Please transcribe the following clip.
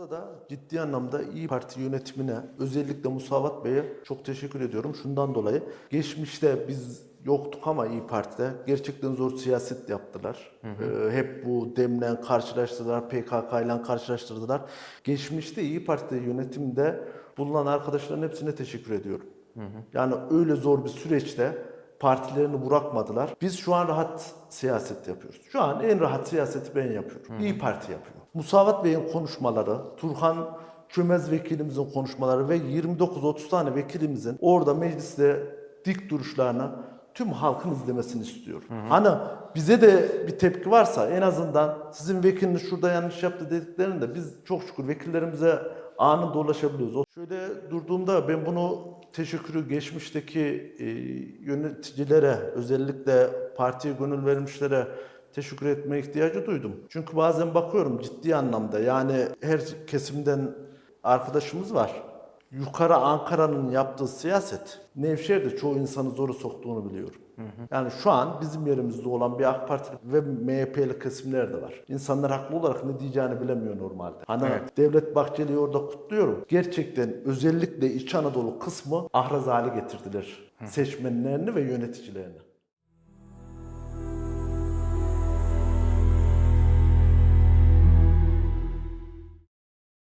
Burada da ciddi anlamda İyi Parti yönetimine, özellikle Musavat Bey'e çok teşekkür ediyorum. Şundan dolayı geçmişte biz yoktuk ama İyi Parti'de gerçekten zor siyaset yaptılar. Ee, hep bu demle karşılaştırdılar, PKK ile karşılaştırdılar. Geçmişte İyi Parti yönetimde bulunan arkadaşların hepsine teşekkür ediyorum. Yani öyle zor bir süreçte partilerini bırakmadılar. Biz şu an rahat siyaset yapıyoruz. Şu an en rahat siyaseti ben yapıyorum. İyi Parti yapıyor. Musavat Bey'in konuşmaları, Turhan Çömez vekilimizin konuşmaları ve 29-30 tane vekilimizin orada mecliste dik duruşlarını tüm halkın izlemesini istiyorum. Hani bize de bir tepki varsa en azından sizin vekiliniz şurada yanlış yaptı dediklerinde biz çok şükür vekillerimize anında ulaşabiliyoruz. Şöyle durduğumda ben bunu teşekkürü geçmişteki e, yöneticilere özellikle partiye gönül vermişlere teşekkür etme ihtiyacı duydum. Çünkü bazen bakıyorum ciddi anlamda yani her kesimden arkadaşımız var. Yukarı Ankara'nın yaptığı siyaset Nevşehir'de çoğu insanı zoru soktuğunu biliyorum. Yani şu an bizim yerimizde olan bir AK Parti ve MHP'li kesimler de var. İnsanlar haklı olarak ne diyeceğini bilemiyor normalde. Hani Devlet Bahçeli'yi orada kutluyorum. Gerçekten özellikle İç Anadolu kısmı ahraz hale getirdiler seçmenlerini ve yöneticilerini.